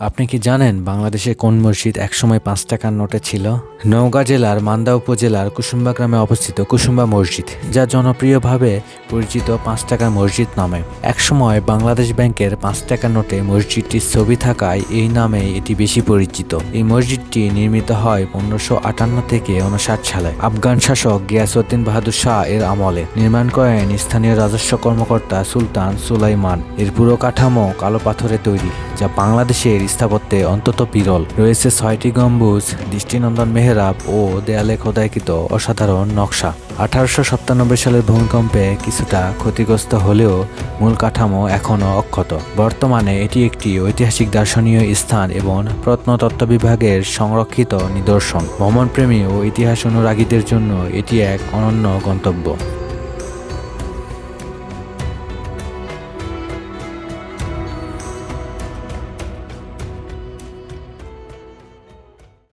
আপনি কি জানেন বাংলাদেশে কোন মসজিদ একসময় পাঁচ টাকার নোটে ছিল? নওগাঁ জেলার মান্দা উপজেলার কুসুম্বা গ্রামে অবস্থিত কুসুম্বা মসজিদ, যা জনপ্রিয়ভাবে পরিচিত পাঁচ টাকার মসজিদ নামে। একসময় বাংলাদেশ ব্যাংকের পাঁচ টাকার নোটে মসজিদটির ছবি থাকায় এই নামে এটি বেশি পরিচিত। এই মসজিদটি নির্মিত হয় পনেরোশো আটান্ন থেকে উনষাট সালে। আফগান শাসক গিয়াসউদ্দিন বাহাদুর শাহ এর আমলে। নির্মাণ করেন স্থানীয় রাজস্ব কর্মকর্তা সুলতান সুলাইমান। এর পুরো কাঠামো কালো পাথরে তৈরি, যা বাংলাদেশের স্থাপত্যে অন্তত বিরল। রয়েছে ছয়টি গম্বুজ, দৃষ্টিনন্দন মেহরাব ও দেয়ালে খোদাইকৃত অসাধারণ নকশা। আঠারোশো সাতানব্বই সালের ভূমিকম্পে কিছুটা ক্ষতিগ্রস্ত হলেও মূল কাঠামো এখনও অক্ষত। বর্তমানে এটি একটি ঐতিহাসিক দার্শনীয় স্থান এবং প্রত্নতত্ত্ব বিভাগের সংরক্ষিত নিদর্শন। ভ্রমণপ্রেমী ও ইতিহাস অনুরাগীদের জন্য এটি এক অনন্য গন্তব্য।